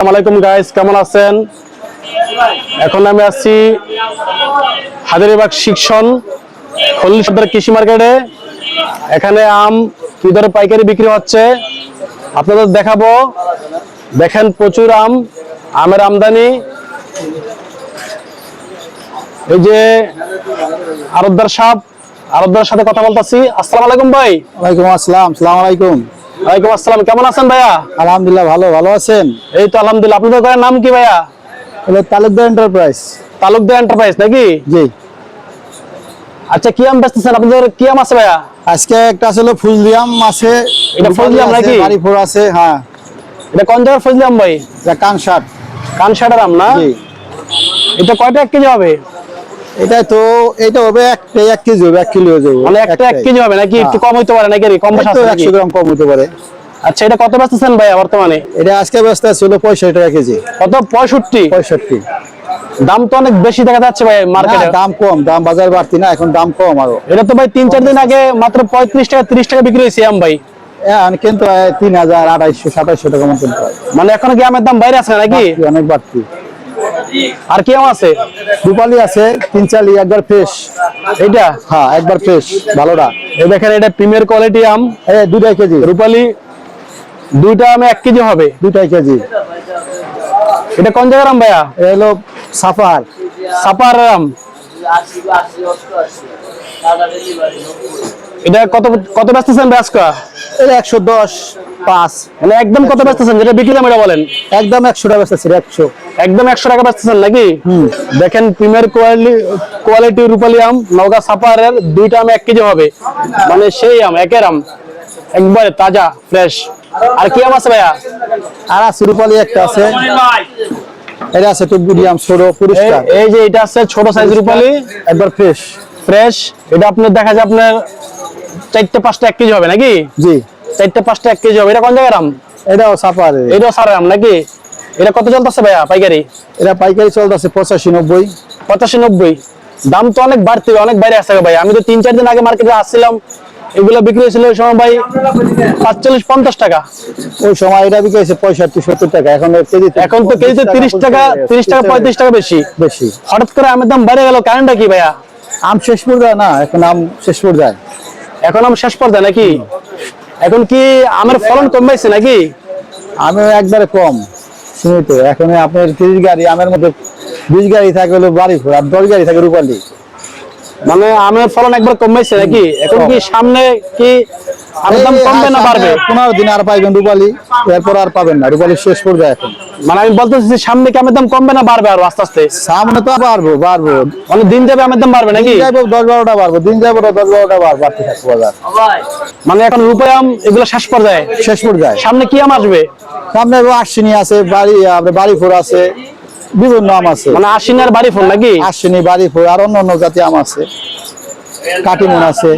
আসসালামাইকুম গাইস কেমন আছেন? এখন আমি আছি হাজারিবাগ শিক্ষণ হল্লি সর্দার কৃষি মার্কেটে। এখানে আম কি দরে পাইকারি বিক্রি হচ্ছে। আপনাদের দেখাবো। দেখেন প্রচুর আম, আমের আমদানি। এই যে আরবদার সাহেব আরবদার সাথে কথা বলতেছি। আসসালামু আলাইকুম ভাই। ওয়ালাইকুম আসসালাম, সালাম আলাইকুম। ওয়ালাইকুম আসসালাম কেমন আছেন ভাইয়া? আলহামদুলিল্লাহ ভালো ভালো আছেন? এই তো আলহামদুলিল্লাহ আপনাদের দোকানের নাম কি ভাইয়া? হলো তালুকদার এন্টারপ্রাইজ তালুকদার এন্টারপ্রাইজ নাকি? জি। আচ্ছা কি আম বেচতেছেন? আপনাদের কি আম আছে ভাইয়া? আজকে একটা ছিল ফুলদিয়াম আছে এটা ফজলি আম নাকি? বাড়িপুর আছে হ্যাঁ। এটা কোন জায়গার ফজলি আম ভাই? এটা কানসাট কানসাটার আম না? জি। এটা কয়টা এক কেজি হবে? এটা তো এটা হবে একটা এক কেজি হবে এক কিলো হয়ে যাবে। মানে একটা এক কেজি হবে নাকি একটু কম হইতে পারে নাকি কম আছে একশো গ্রাম কম হতে পারে। আচ্ছা এটা কত বেচতেছেন ভাইয়া বর্তমানে? এটা আজকে ছিল পঁয়ষট্টি টাকা কেজি। কত? পঁয়ষট্টি? পঁয়ষট্টি। দাম তো অনেক বেশি দেখা যাচ্ছে ভাই মার্কেটে দাম কম দাম বাজার বাড়তি না এখন দাম কম আরও। এটা তো ভাই তিন চার দিন আগে মাত্র পঁয়ত্রিশ টাকা তিরিশ টাকা বিক্রি হয়েছে আম ভাই। এখন কিন্তু তিন হাজার আড়াইশো সাতাইশো টাকা মতো মানে এখন কি আমের দাম বাইরে আছে নাকি? অনেক বাড়তি। আর কি আম আছে? রূপালি আছে তিন চালি একবার ফ্রেশ এটা হ্যাঁ একবার ফ্রেশ ভালোটা। এই দেখেন এটা প্রিমিয়ার কোয়ালিটি আম। এই দুটাই কেজি। রূপালি দুইটা আমে এক কেজি হবে। দুটাই কেজি। এটা কোন জায়গার আম ভাইয়া? এ হলো সাফার। সাপার আম। এটা কত কত বেচতেছেন ব্যাসকা এটা একশো দশ। পাঁচ। মানে একদম কত বেচতেছেন যেটা বিক্রি দাম এটা বলেন। একদম একশো টাকা বেচতেছি একশো। একদম একশো টাকা বেচতেছেন নাকি? দেখেন প্রিমিয়ার কোয়ালিটি কোয়ালিটি রূপালি আম নওগাঁ সাপারের দুইটা আম এক কেজি হবে। মানে সেই আম একের আম। একবারে তাজা ফ্রেশ আর কি আম আছে ভাইয়া? আর আছে রূপালি একটা আছে। এটা আছে একটু মিডিয়াম ছোট পরিষ্কার। এই- এই যে এটা আছে ছোট সাইজ রূপালি। একবার ফ্রেশ ফ্রেশ এটা আপনার দেখা যায় আপনার চারটে পাঁচটা এক কেজি হবে নাকি? জি। চারটে পাঁচটা এক কেজি হবে। এটা কোন জায়গার আম এটাও সাফার এটাও সার আম নাকি? এটা কত চলতেছে ভাইয়া পাইকারি? এটা পাইকারি চলতেছে পঁচাশি নব্বই। পঁচাশি নব্বই। দাম তো অনেক বাড়তি অনেক বাইরে আসছে ভাই। আমি তো তিন চার দিন আগে মার্কেটে আসছিলাম। এগুলো বিক্রি হয়েছিল ওই সময় ভাই পাঁচচল্লিশ পঞ্চাশ টাকা। ওই সময় এটা বিক্রি হয়েছে পঁয়ষট্টি সত্তর টাকা। এখন কেজি এখন তো কেজিতে তিরিশ টাকা তিরিশ টাকা পঁয়ত্রিশ টাকা বেশি। বেশি। হঠাৎ করে আমের দাম বেড়ে গেল কারণটা কি ভাইয়া? আম শেষ পর্যায়ে না এখন আম শেষ পর্যায়ে। এখন আম শেষ পর্যায়ে নাকি? এখন কি আমের ফলন কমেছে নাকি? আমি একবারে কম শুনতে এখন আপনার তিরিশ গাড়ি আমের মধ্যে বিশ গাড়ি থাকে হলো বাড়িপুর আর দশ গাড়ি থাকে রূপালি। মানে আমের ফলন একবার কমেছে নাকি? এখন কি সামনে কি দাম কমবে না বাড়বে? পনেরো দিন আর পাইবেন রূপালি এরপর আর পাবেন না রূপালি শেষ পর্যায়ে এখন। মানে আমি বলতেছি সামনে কি আমের দাম কমবে না বাড়বে আরও আস্তে আস্তে? সামনে তো বাড়বো বাড়বো। মানে দিন যাবে আমের দাম বাড়বে নাকি? দশ বারোটা বাড়বো দিন যাব দশ বারোটা বার বাড়তে থাকব বাজার। মানে এখন আম এগুলো শেষ পর্যায়ে? শেষ পর্যায়ে। সামনে কি আম আসবে? সামনে আশ্বিনী আছে বাড়ি আপনার বাড়িপুর আছে বিভিন্ন আম আছে। মানে আশ্বিনের বাড়ি ফোন নাকি? আশ্বিনী বাড়িপুর আর অন্য অন্য জাতীয় আম আছে। কাটিমন আছে।